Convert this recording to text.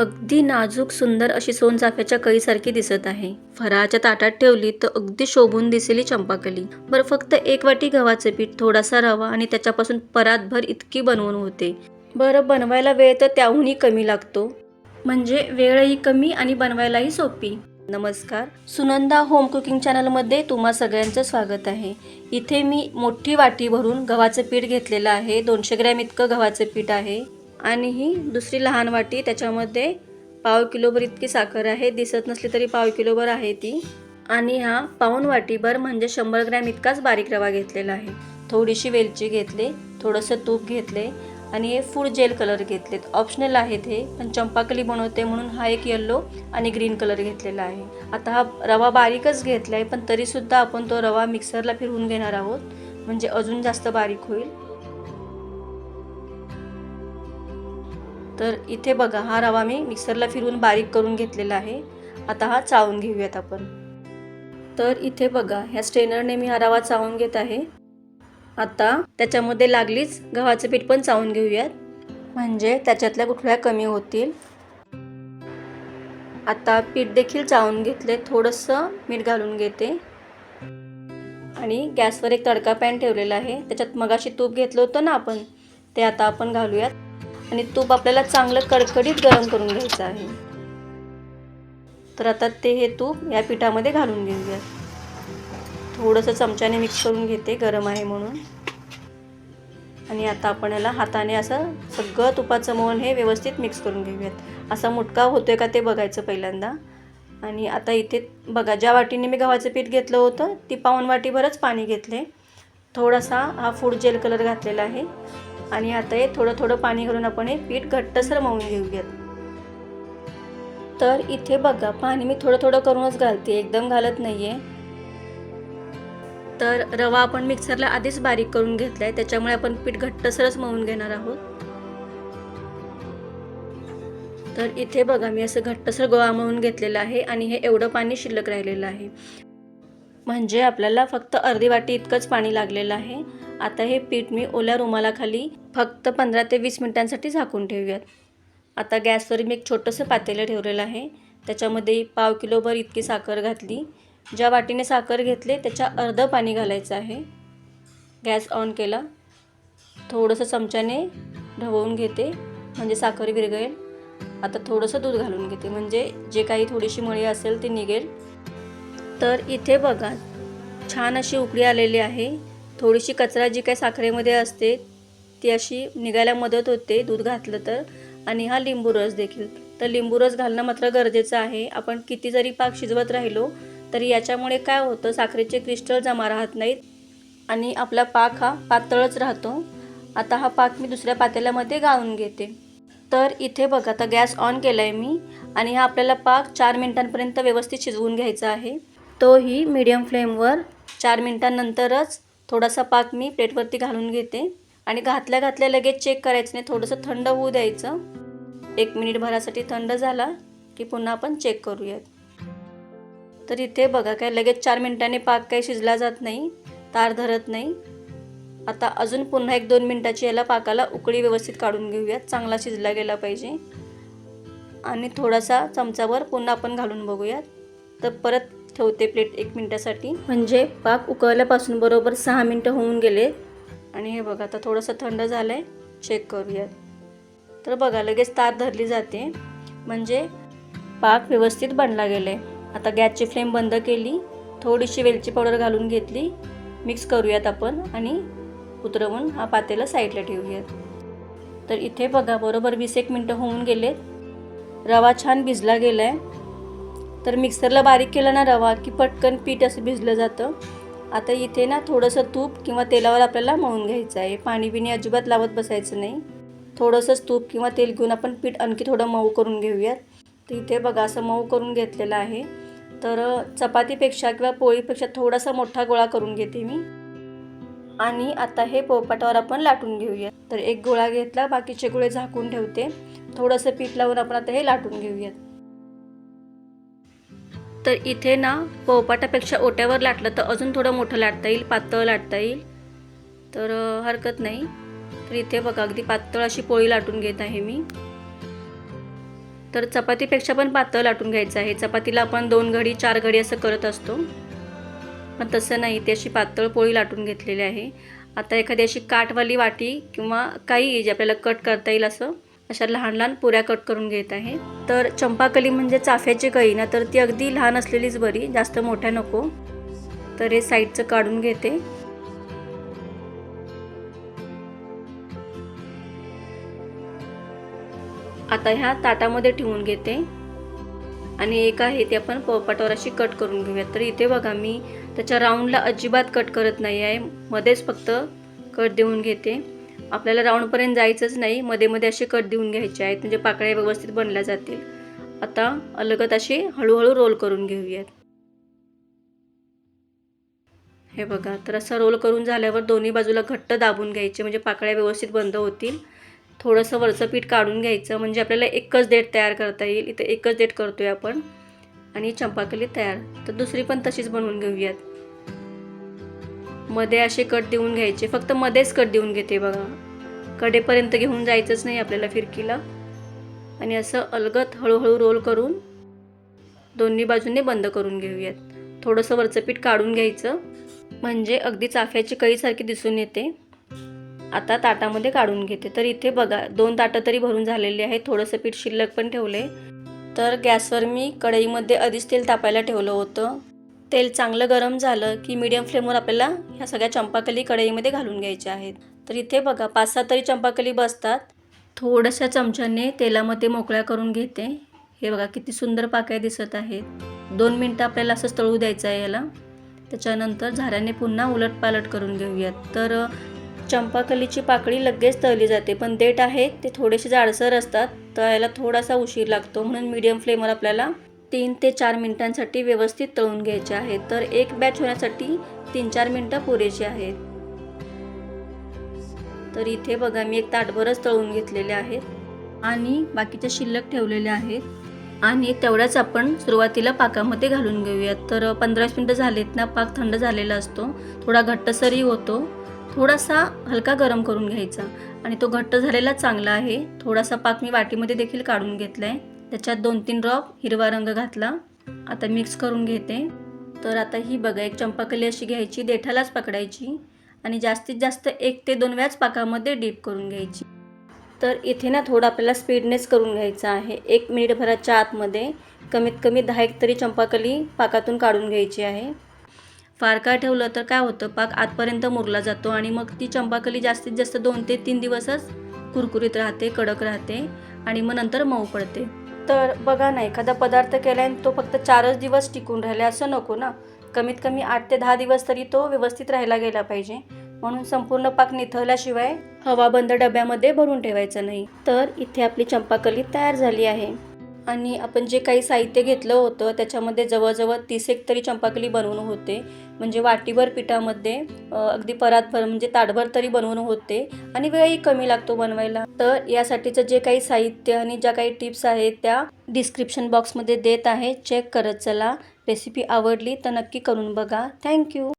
अगदी नाजूक सुंदर अशी सोनचाफ्याच्या कळीसारखी दिसत आहे. फराळाच्या ताटात ठेवली तर अगदी शोभून दिसेली चंपाकली. बरं फक्त एक वाटी गव्हाचं पीठ थोडासा रवा आणि त्याच्यापासून परातभर इतकी बनवून होते. बरं बनवायला वेळ तर त्याहूनही कमी लागतो. म्हणजे वेळही कमी आणि बनवायलाही सोपी. नमस्कार. सुनंदा होम कुकिंग चॅनलमध्ये तुम्हा सगळ्यांचं स्वागत आहे. इथे मी मोठी वाटी भरून गव्हाचं पीठ घेतलेलं आहे. दोनशे ग्रॅम इतकं गव्हाचं पीठ आहे. आणि ही दुसरी लहान वाटी त्याच्यामध्ये पाव किलोभर इतकी साखर आहे. दिसत नसली तरी पाव किलोभर आहे ती. आणि हा पाऊन वाटीभर म्हणजे शंभर ग्रॅम इतकाच बारीक रवा घेतलेला आहे. थोडीशी वेलची घेतले थोडंसं तूप घेतले आणि हे फूड जेल कलर घेतलेत. ऑप्शनल आहेत हे पण चंपाकली बनवते म्हणून हा एक येल्लो आणि ग्रीन कलर घेतलेला आहे. आता हा रवा बारीकच घेतला आहे पण तरीसुद्धा आपण तो रवा मिक्सरला फिरवून घेणार आहोत. म्हणजे अजून जास्त बारीक होईल. तर इथे बघा हा रवा मी मिक्सरला फिरवून बारीक करून घेतलेला आहे. आता हा चावून घेऊयात आपण. तर इथे बघा ह्या स्ट्रेनरने मी हा रवा चावून घेत आहे. आता त्याच्यामध्ये लागलीच गव्हाचं पीठ पण चावून घेऊयात. म्हणजे त्याच्यातल्या गुठळ्या कमी होतील. आता पीठ देखील चावून घेतले थोडंसं मीठ घालून घेते. आणि गॅसवर एक तडका पॅन ठेवलेला आहे. त्याच्यात मगाशी तूप घेतलं होतं ना आपण ते आता आपण घालूयात. आणि तूप आपल्याला चांगलं कडकडीत गरम करून घ्यायचं आहे. तर आता ते हे तूप या पिठामध्ये घालून घेऊया थोडंसं चमच्याने मिक्स करून घेते गरम आहे म्हणून. आणि आता आपण याला हाताने असं सगळं तुपाचं मोहन हे व्यवस्थित मिक्स करून घेऊयात. असा मुटका होतोय का ते बघायचं पहिल्यांदा. आणि आता इथे बघा ज्या वाटीने मी गव्हाचं पीठ घेतलं होतं ती पाऊन वाटीभरच पाणी घेतले. थोडासा हा फूड जेल कलर घातलेला आहे. आणि आता हे थोडं थोडं पाणी घालून आपण हे पीठ घट्टसर मळून घेऊयात. तर इथे बघा पाणी मी थोडं थोडं करूनच घालते एकदम घालत नाही आहे तर रवा आपण मिक्सरला आधीच बारीक करून घेतला आहे त्याच्यामुळे आपण पीठ घट्टसरच मळून घेणार आहोत. तर इथे बघा मी असं घट्टसर गोळा मळून घेतलेला आहे आणि हे एवढं पाणी शिल्लक राहिलेलं आहे. म्हणजे आपल्याला फक्त अर्धी वाटी इतकंच पाणी लागलेलं आहे. आता हे पीठ मी ओल्या रुमालाखाली फक्त पंधरा ते वीस मिनिटांसाठी झाकून ठेवूयात. आता गॅसवर मी एक छोटंसं पातेलं ठेवलेलं आहे. त्याच्यामध्ये पाव किलोभर इतकी साखर घातली. ज्या वाटीने साखर घेतले त्याच्या अर्धं पाणी घालायचं आहे. गॅस ऑन केला. थोडंसं चमच्याने ढवळून घेते म्हणजे साखर विरघळेल. आता थोडंसं दूध घालून घेते म्हणजे जे काही थोडीशी मळी असेल ती निघेल. तर इथे बघा छान अशी उकळी आलेली आहे. थोडीशी कचरा जी काही साखरेमध्ये असते ती अशी निघायला मदत होते दूध घातलं तर. आणि हा लिंबू रस देखील. तर लिंबू रस घालणं मात्र गरजेचं आहे. आपण किती जरी पाक शिजवत राहिलो तरी याच्यामुळे काय होतं साखरेचे क्रिस्टल जमा राहत नाहीत. आणि आपला पाक हा पातळच राहतो. आता हा पाक मी दुसऱ्या पातेल्यामध्ये गाळून घेते. तर इथे बघा आता गॅस ऑन केला आहे मी. आणि हा आपल्याला पाक चार मिनिटांपर्यंत व्यवस्थित शिजवून घ्यायचा आहे. तोही मीडियम फ्लेमवर चार मिनटानंतरच थोडासा पाक मी प्लेटवरती घालून घेते. आणि घातल्या घातल्या लगेच चेक करायचं नाही थोडंसं थंड होऊ द्यायचं. एक मिनिटभरासाठी थंड झाला की पुन्हा आपण चेक करूयात. तर इथे बघा काय लगेच चार मिनिटांनी पाक काही शिजला जात नाही तार धरत नाही. आता अजून पुन्हा एक दोन मिनटाची याला पाकाला उकळी व्यवस्थित काढून घेऊयात. चांगला शिजला गेला पाहिजे. आणि थोडासा चमचावर पुन्हा आपण घालून बघूयात. तर परत ठेवते प्लेट एक मिनटासाठी. म्हणजे पाक उकळल्यापासून बरोबर सहा मिनटं होऊन गेले. आणि हे बघा आता थोडंसं थंड झालं आहे चेक करूयात. तर बघा लगेच तार धरली जाते. म्हणजे पाक व्यवस्थित बनला गेला आहे आता गॅसची फ्लेम बंद केली. थोडीशी वेलची पावडर घालून घेतली. मिक्स करूयात आपण आणि उतरवून हा पातेला साईडला ठेवूयात. तर इथे बघा बरोबर वीस एक मिनटं होऊन गेलेत. रवा छान भिजला गेला आहे तर मिक्सरला बारीक केलं ना रवा की पटकन पीठ असं भिजलं जातं. आता इथे ना थोडंसं तूप किंवा तेलावर आपल्याला मळून घ्यायचं आहे. पाणी बिणी अजिबात लावत बसायचं नाही. थोडंसंच तूप किंवा तेल घेऊन आपण पीठ आणखी थोडं मऊ करून घेऊयात. तर इथे बघा असं मऊ करून घेतलेलं आहे. तर चपातीपेक्षा किंवा पोळीपेक्षा थोडासा मोठा गोळा करून घेते मी. आणि आता हे पोपाटावर आपण लाटून घेऊया तर एक गोळा घेतला बाकीचे गोळे झाकून ठेवते. थोडंसं पीठ लावून आपण आता हे लाटून घेऊयात. तर इथे ना पोपाटापेक्षा ओट्यावर लाटलं तर अजून थोडं मोठं लाटता येईल पातळ लाटता येईल. तर हरकत नाही. तर इथे बघा अगदी पातळ अशी पोळी लाटून घेत आहे मी. तर चपातीपेक्षा पण पातळ लाटून घ्यायचं आहे. चपातीला आपण दोन घडी चार घडी असं करत असतो. पण तसं नाही ती अशी पातळ पोळी लाटून घेतलेली आहे. आता एखादी अशी काठवाली वाटी किंवा काही जे आपल्याला कट करता येईल असं अशा लहान लहान पुऱ्या कट करून घेत आहे. तर चंपाकली म्हणजे चाफ्याची कळी ना तर ती अगदी लहान असलेलीच बरी जास्त मोठ्या नको. तर हे साईडचं काढून घेते. आता ह्या ताटामध्ये ठेवून घेते. आणि एक आहे ते आपण पोपाटावर अशी कट करून घेऊयात. तर इथे बघा मी त्याच्या राऊंडला अजिबात कट करत नाही आहे मध्येच फक्त कट देऊन घेते. आपल्याला राऊंडपर्यंत जायचंच नाही. मध्ये मध्ये असे कट देऊन घ्यायचे आहेत. म्हणजे पाकळ्या व्यवस्थित बनल्या जातील. आता अलगत अशी हळूहळू रोल करून घेऊयात. हे बघा तर असं रोल करून झाल्यावर दोन्ही बाजूला घट्ट दाबून घ्यायचे. म्हणजे पाकळ्या व्यवस्थित बंद होतील. थोडंसं वरचं पीठ काढून घ्यायचं. म्हणजे आपल्याला एकच डेट तयार करता येईल. इथं एकच डेट करतोय आपण. आणि चंपाकली तयार. तर दुसरी पण तशीच बनवून घेऊयात. मध्ये असे कट देऊन घ्यायचे. फक्त मध्येच कट देऊन घेते बघा. कडेपर्यंत घेऊन जायचंच नाही आपल्याला फिरकीला. आणि असं अलगत हळूहळू रोल करून दोन्ही बाजूने बंद करून घेऊयात. थोडंसं वरचं पीठ काढून घ्यायचं. म्हणजे अगदी चाफ्याची कळीसारखी दिसून येते. आता ताटामध्ये काढून घेते. तर इथे बघा दोन ताटं तरी भरून झालेली आहे थोडंसं पीठ शिल्लक पण ठेवले तर गॅसवर मी कढईमध्ये आधीच तेल तापायला ठेवलं होतं. तेल चांगलं गरम झालं की मीडियम फ्लेमवर आपल्याला ह्या सगळ्या चंपाकली कढईमध्ये घालून घ्यायच्या आहेत. तर इथे बघा पाच सहा तरी चंपाकली बसतात. थोड्याशा चमच्याने तेलामध्ये मोकळ्या करून घेते. हे बघा किती सुंदर पाकळ्या दिसत आहेत. दोन मिनटं आपल्याला असंच तळू द्यायचं आहे याला. त्याच्यानंतर झाऱ्याने पुन्हा उलटपालट करून घेऊयात. तर चंपाकलीची पाकळी लगेच तळली जाते पण देठ आहे ते थोडेसे जाडसर असतात. तळायला थोडासा उशीर लागतो म्हणून मीडियम फ्लेमवर आपल्याला तीन ते चार मिनिटांसाठी व्यवस्थित तळून घ्यायचे आहेत तर एक बॅच होण्यासाठी तीन चार मिनटं पुरेशी आहेत. तर इथे बघा मी एक ताटभरच तळून घेतलेले आहेत आणि बाकीच्या शिल्लक ठेवलेल्या आहेत. आणि तेवढ्याच आपण सुरुवातीला पाकामध्ये घालून घेऊयात. तर पंधरा मिनटं झालेत ना पाक थंड झालेला असतो. थोडा घट्टसरही होतो. थोडासा हलका गरम करून घ्यायचा. आणि तो घट्ट झालेला चांगला आहे. थोडासा पाक मी वाटीमध्ये देखील काढून घेतला आहे त्याच्यात दोन तीन ड्रॉप हिरवा रंग घातला. आता मिक्स करून घेते. तर आता ही बघा एक चंपाकली अशी घ्यायची देठालाच पकडायची आणि जास्तीत जास्त एक ते दोन व्याच पाकामध्ये डीप करून घ्यायची. तर इथे ना थोडं आपल्याला स्पीडनेस करून घ्यायचं आहे. एक मिनिटभराच्या आतमध्ये कमीत कमी दहा एक तरी चंपाकली पाकातून काढून घ्यायची आहे. फार काय ठेवलं तर काय होतं? पाक आतपर्यंत मुरला जातो आणि मग ती चंपाकली जास्तीत जास्त दोन ते तीन दिवसच कुरकुरीत राहते कडक राहते आणि मग नंतर मऊ पडते. तर बघा ना एखादा पदार्थ केला आणि तो फक्त चारच दिवस टिकून राहिला असं नको ना. कमीत कमी आठ ते दहा दिवस तरी तो व्यवस्थित राहायला गेला पाहिजे. म्हणून संपूर्ण पाक निथळल्याशिवाय हवाबंद डब्यामध्ये भरून ठेवायचं नाही. तर इथे आपली चंपाकली तयार झाली आहे. आणि आपण जे काही साहित्य घेतलं होतं त्याच्यामध्ये जवळजवळ तीस एक तरी चंपाकली बनवून होते. म्हणजे वाटीभर पिठामध्ये अगदी परातभर म्हणजे ताटभर तरी बनवून होते आणि वेळही कमी लागतो बनवायला. तर यासाठीचं जे काही साहित्य आणि ज्या काही टिप्स आहेत त्या डिस्क्रिप्शन बॉक्समध्ये देत आहे. चेक करत चला. रेसिपी आवडली तर नक्की करून बघा. थँक्यू.